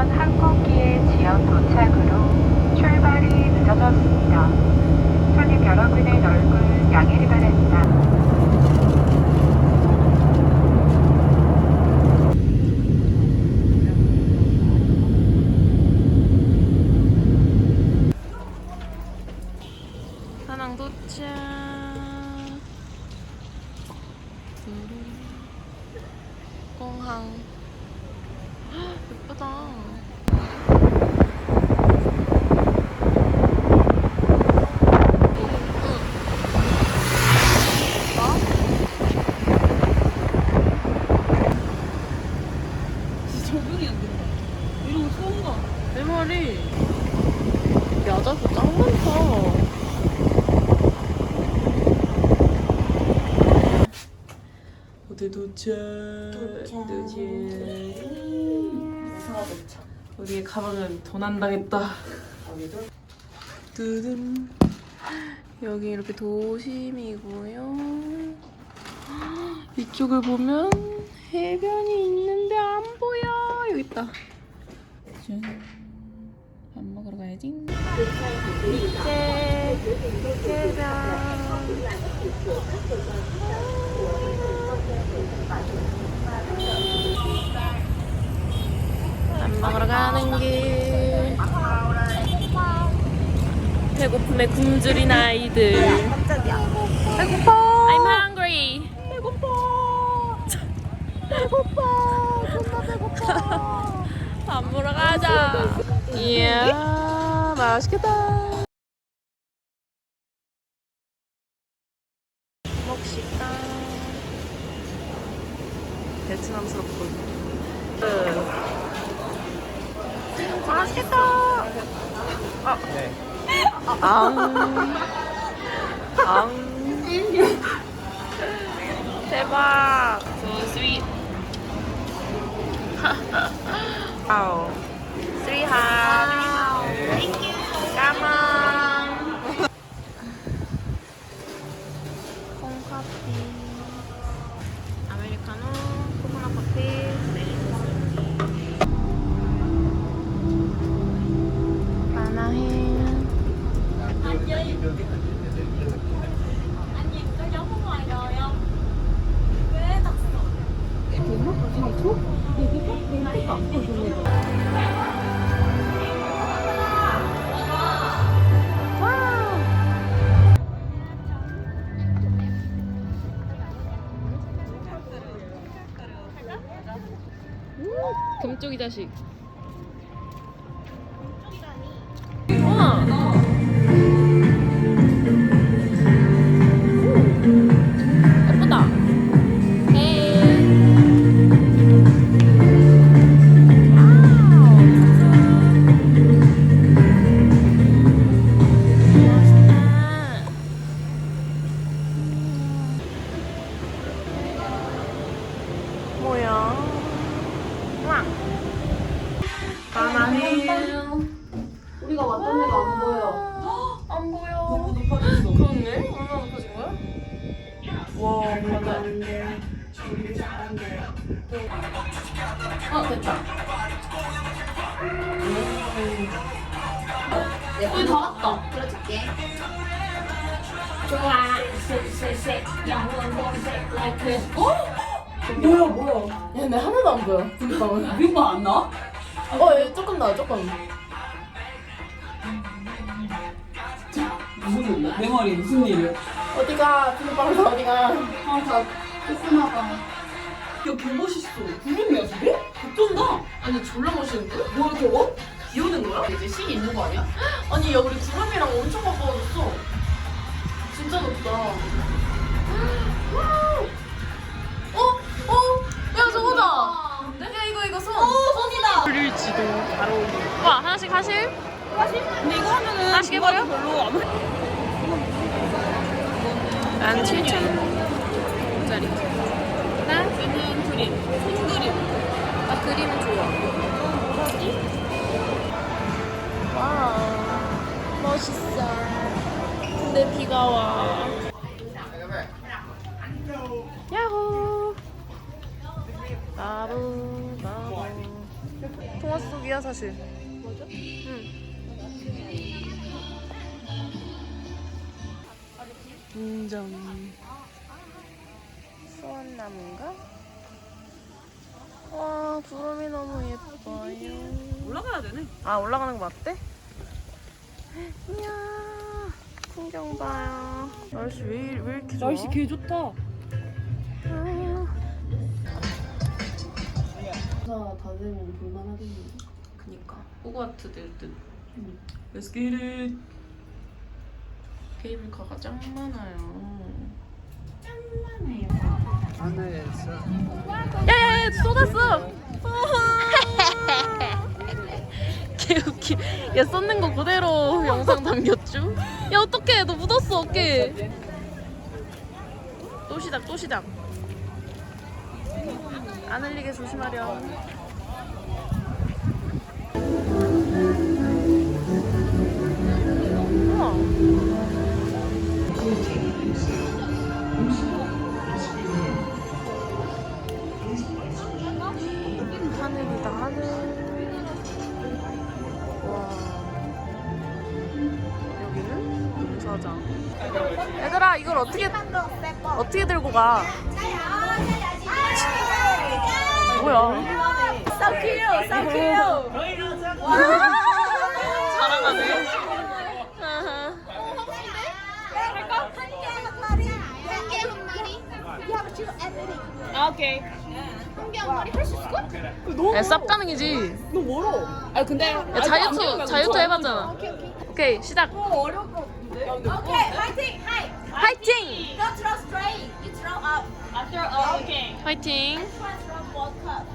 우선 항공기의 지연 도착으로 출발이 늦어졌습니다. 손님 여러분의 넓은 양해를 바랍니다. 다낭 도착. 공항. 헉, 예쁘다. 적응이 안 된다. 이런 거 처음 봐. 내 말이 야자수 짱 많다. 어디 도착? 도착. 우리의 가방은 도난당했다. 두둔. 여기 이렇게 도심이고요. 이쪽을 보면 해변이 있는데 안 보여. 여기 있다. 짠. 밥 먹으러 가야지. 이제 해변. 밥 먹으러 가는 길. 배고픔에 굶주린 아이들. 배고파. I'm hungry. 배고파. 배고파. 존나 배고파. 밥 먹으러 가자. 이야, 맛있겠다. 먹시 다. 베트남스럽군. 맛있겠다. 아. 앙. 앙. 대박. So sweet. 아우. Three half. Thank you. 금쪽이 자식. 우와. 어, 됐다. 우리 다 왔다. 들어줄게. 좋아. like 뭐야, 뭐야. 야, 근데 하나도 안 보여. 분방은. 비빔밥 안 나? 어, 얘 조금 나와, 조금. 무슨? 내 머리 무슨 일이야? 어디가? 분방에서 어디가? 아, 다 끝나가. 야, 개 멋있어. 구름이야, 저게? 어쩐다. 아니, 졸라 멋있는데? 뭐야, 저거? 비 오는 거야? 이제 신이 있는 거 아니야? 아니, 야, 우리 구름이랑 엄청 가까워졌어. 진짜 높다. 어? 어? 야, 저거다. 야, 이거, 이거 손. 어, 손이다. 불릴지도 잘 어울려. 와, 하나씩 하실? 근데 이거 하면은 하나씩 해버려? 별로 안 난 7,000원짜리. 나? 얘는 그림. 손그림. 나 그림은 좋아. 와, 멋있어. 근데 비가 와. 야호. 바로 바로. 통화스 숲속이야 사실. 맞아? 응. 인정. 소원나무인가? 와 구름이 너무 예뻐요. 올라가야 되네. 아 올라가는 거 맞대? 이야 풍경 봐요. 날씨 왜, 이- 왜 이렇게 좋아? 개 좋다. 아. 다 되면 볼만하겠네. 그니까 호그와트 될 듯. 응. Let's get it. 케이블카가 짱 많아요. 하늘에서 야야야 쏟았어. 개웃기. 야 썼는 거 그대로 영상 담겼죠? 야 어떡해 너 묻었어 어깨. 또 시작 또 시작. 안 흘리게 조심하렴. 우와. 가? 뭐야? 싸키요 싸키요. 자랑하네. 아하. 야, 쌉 가능이지. 너 멀어. 아 근데 야, 자유투, 자유투 해봤잖아. 오케이, 시작. 어려울 것 같은데. Okay, fighting, hi. 화이팅! Don't throw straight. You throw up. I throw up. Okay. 화이팅! Cup.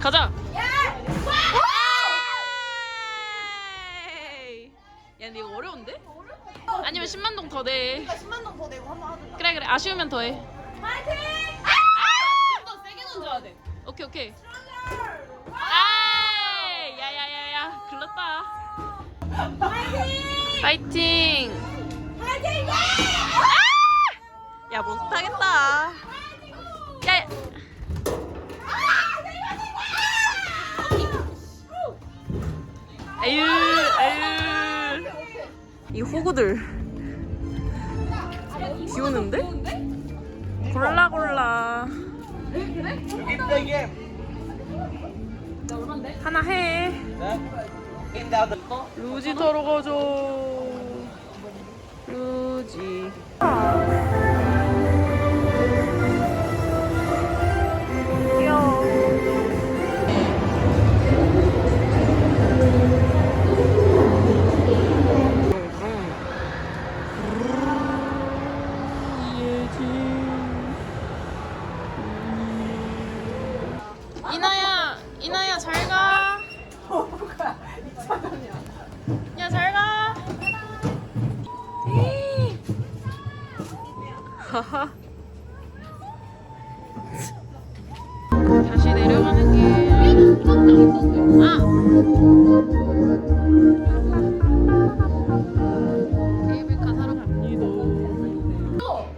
가자! Yeah. 에이. 야, 근데 이거 어려운데? 아니면 10만 동 더 내. 10만 원 더 내고 한번 하든가. 그래, 그래. 아쉬우면 더 해. 파이팅! 좀더 세게 던져야 돼. 오케이, 오케이. 아이! 야야야야. 글렀다. 파이팅! 파이팅! 파이팅! 야, 못하겠다. 야, 야. 에휴, 에휴. 이 호구들. 비 오는데? 골라 골라. 하나 해. 루지 타러 가자. 루지.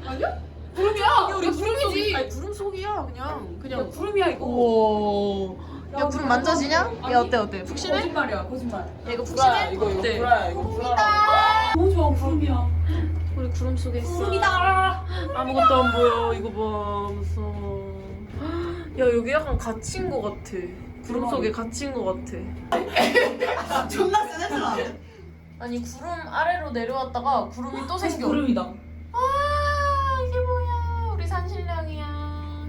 갑니다. 구름이야. 우리 구름이지. 아니 구름 속이야 그냥 그냥 구름이야 이거. 오. 야 구름 만져지냐? 야 어때 어때? 푹신해? 거짓말이야 거짓말. 야 이거 푹신해? 이거 이거 어때? 구라야 이거 구라라. 너무 좋아 구름이야. 우리 구름 속에 있어. 구름이다. 아무것도 안 보여. 이거 봐 무서워. 야 여기 약간 갇힌 거 같아. 구름 속에 갇힌 거 같아. 존나 세냄나 아니 구름 아래로 내려왔다가 구름이 또 생겨. 구름이다. 아 이게 뭐야? 우리 산신령이야.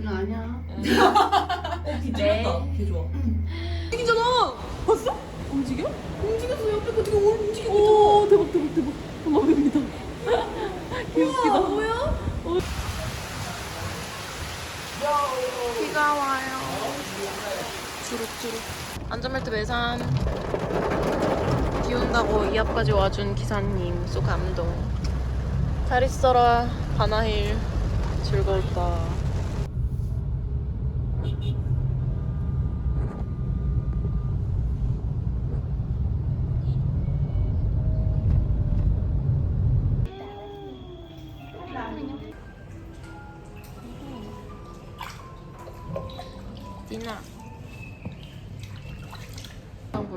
아니야. 어, 비 네. 개 좋아. 움직이잖아. 봤어? 움직여? 움직였어. 옆에 거 되게 오래 움직이고 오 대박 대박 대박. 고맙습니다. 귀엽기다. 뭐야? 비가 와요. 주룩주룩. 안전벨트 매산. 비 온다고 이 앞까지 와준 기사님 쏘 감동. 잘 있어라 바나힐. 즐거웠다.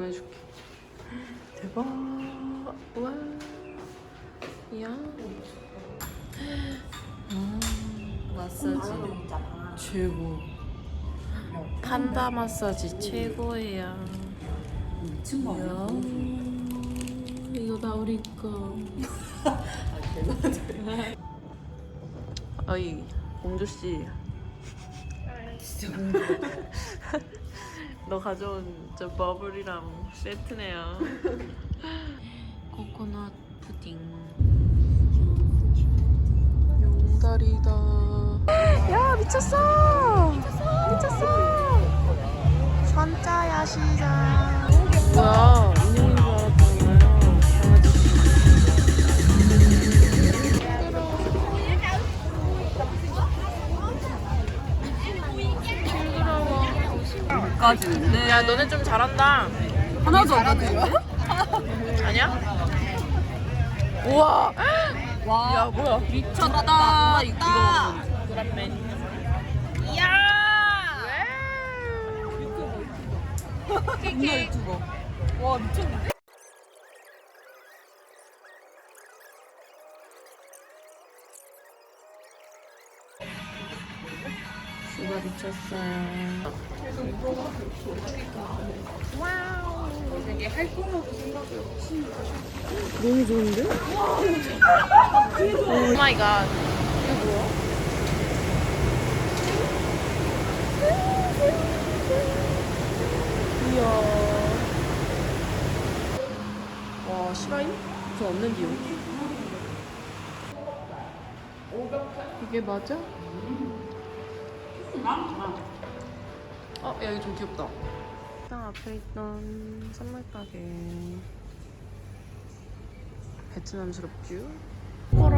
보내줄게. 대박. 와. 이야. 음, 마사지 최고. 판다 마사지 최고예요. 미친 거 아니야? 이야, 이거 다 우리 거. 어이, 공주 씨. 진짜 공부. 너 가져온 저 버블이랑 세트네요. 코코넛 푸딩. 용다리다. 야 미쳤어. 미쳤어. 선자야 시장. 뭐 까지는데 야 너네 좀 잘한다. 하나도 안 하네. 아니야? 우와. 와. 야 뭐야? 미쳤다. 이거 그란맨. 존나 유튜버. 와. 수가 미쳤어요. 와우. 되게 할 거라고 생각을 없이. 너무 좋은데? 오 마이 갓. 이거 뭐야? 이야. 와, 시바인? 저 없는데요? 이게 맞아? 어, 야, 여기 좀 귀엽다. 식당 앞에 있던 선물 가게. 베트남스럽쥬? 어라.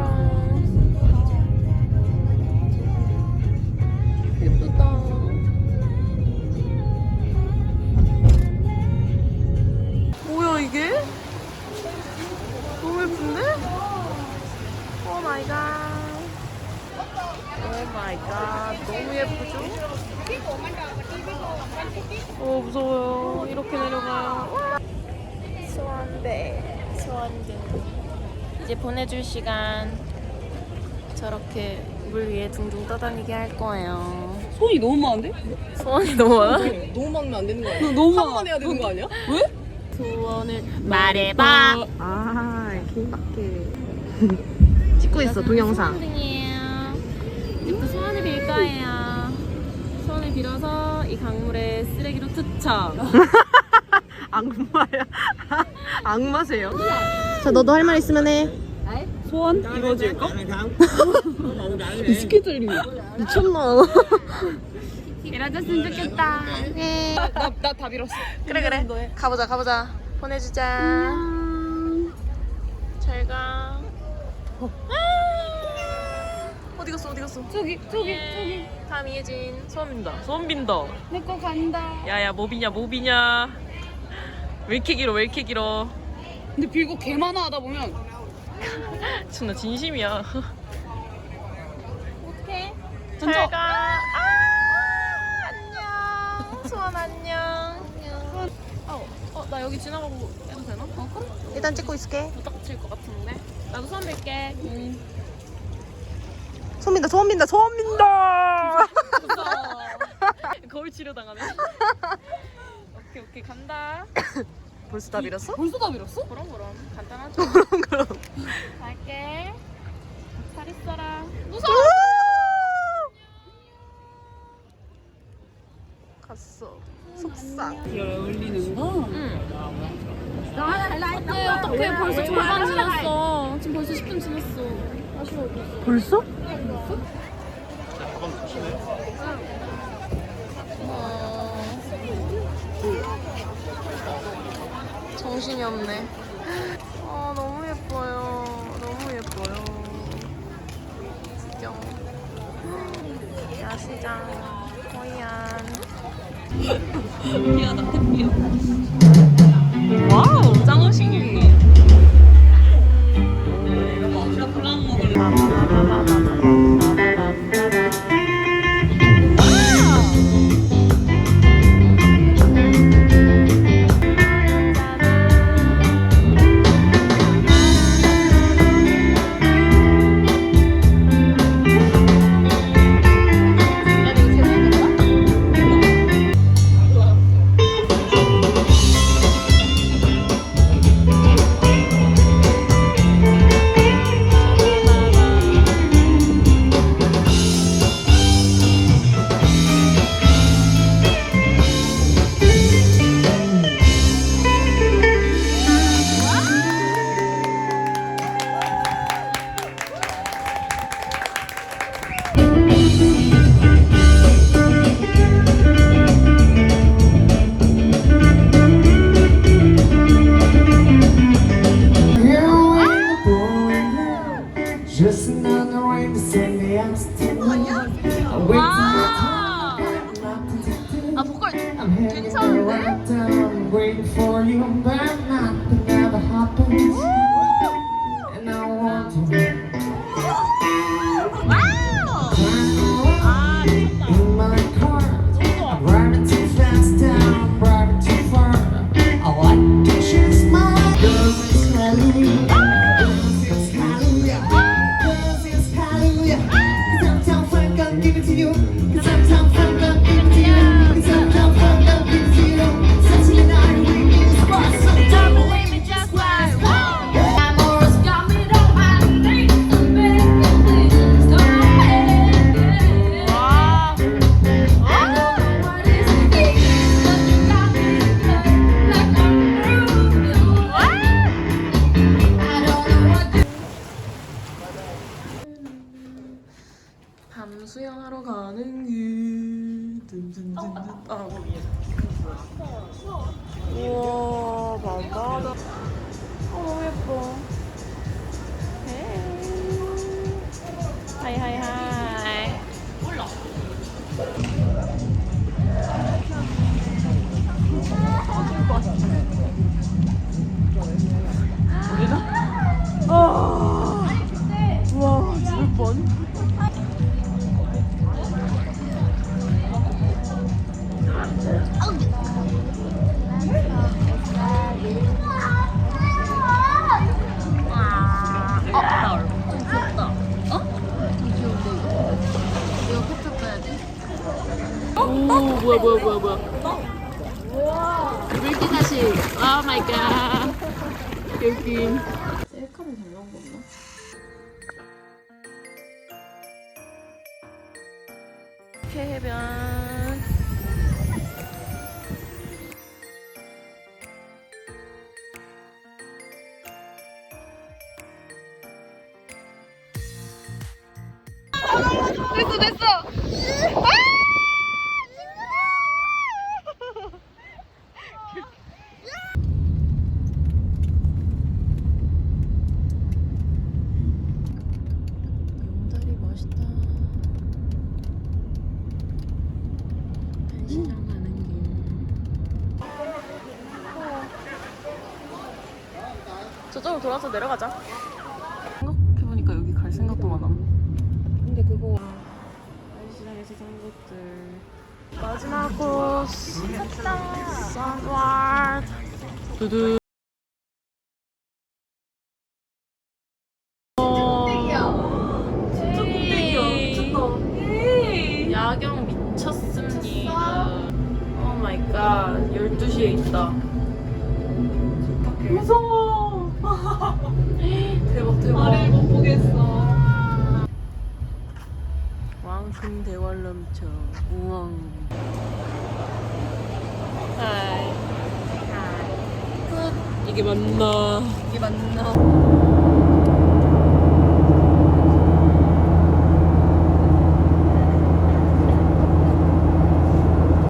이제 보내줄 시간. 저렇게 물 위에 둥둥 떠다니게 할 거예요. 손이 너무 많은데? 소원이 너무 많아? 너무 많으면 안 되는 거 아니야? 너무 한 번 해야 되는 거 아니야? 왜? 소원을 말해봐. 아, 킹밖에. 찍고 있어 동영상. 소원이에요. 이제부터 소원을 빌 거예요. 소원을 빌어서 이 강물에 쓰레기로 투척. 악마야. 악마세요? 자, 너도 할 말 있으면 해. 소원 이루어질까? 이 스케줄이 미쳤나? 이뤄졌으면 좋겠다. 네. 나나 다 빌었어. 그래 그래. 가보자 가보자. 보내주자. 잘 가. 어디 갔어 어디 갔어? 저기 저기 저기 다음 이혜진 소원 빈다. 소원 빈다. 내 거 간다. 야야 뭐 비냐 뭐 비냐. 왜 이렇게 길어 왜 이렇게 길어. 근데 빌고 개 많아 하다 보면 진짜 진심이야. 어떡해? 잘 가. 아, 안녕. 소원 안녕. 어, 어, 나 여기 지나가고 해도 되나? 어, 그래. 일단 찍고 있을게. 부탁칠 것 같은데. 나도 소원 빌게. 소원 빈다, 소원 빈다, 소원 빈다. 거울 치료 당하네. 오케이, 간다. 벌써 다 빌었어? 벌써 다 빌었어? 그럼 그럼 간단하죠. 그럼 그럼. 갈게. 잘 있어라. 무서워. 갔어. 속상. 열리는 거? 응. 어떡해 어떡해 벌써 절반 지났어. 지금 벌써 10분 지났어. 아쉬워. 벌써? 정신이 없네. 아 너무 예뻐요. 너무 예뻐요. 구경. 야시장 호이안. 미안하다 미안. 와우 짱어식이. Just another rainy Sunday afternoon. I wake Cause i whoa, whoa, whoa, whoa. Whoa. Berhenti tak sih? Oh my god. Kevin. 돌아서 내려가자. 생각해보니까 여기 갈 생각도 많아. 근데 그거 시장에서 산 것들. 마지막 코스. 선와드. 두두. 어, 야경 미쳤습니다. 오 마이 갓. 12시에 있다. 이게 맞나? 이게 맞나?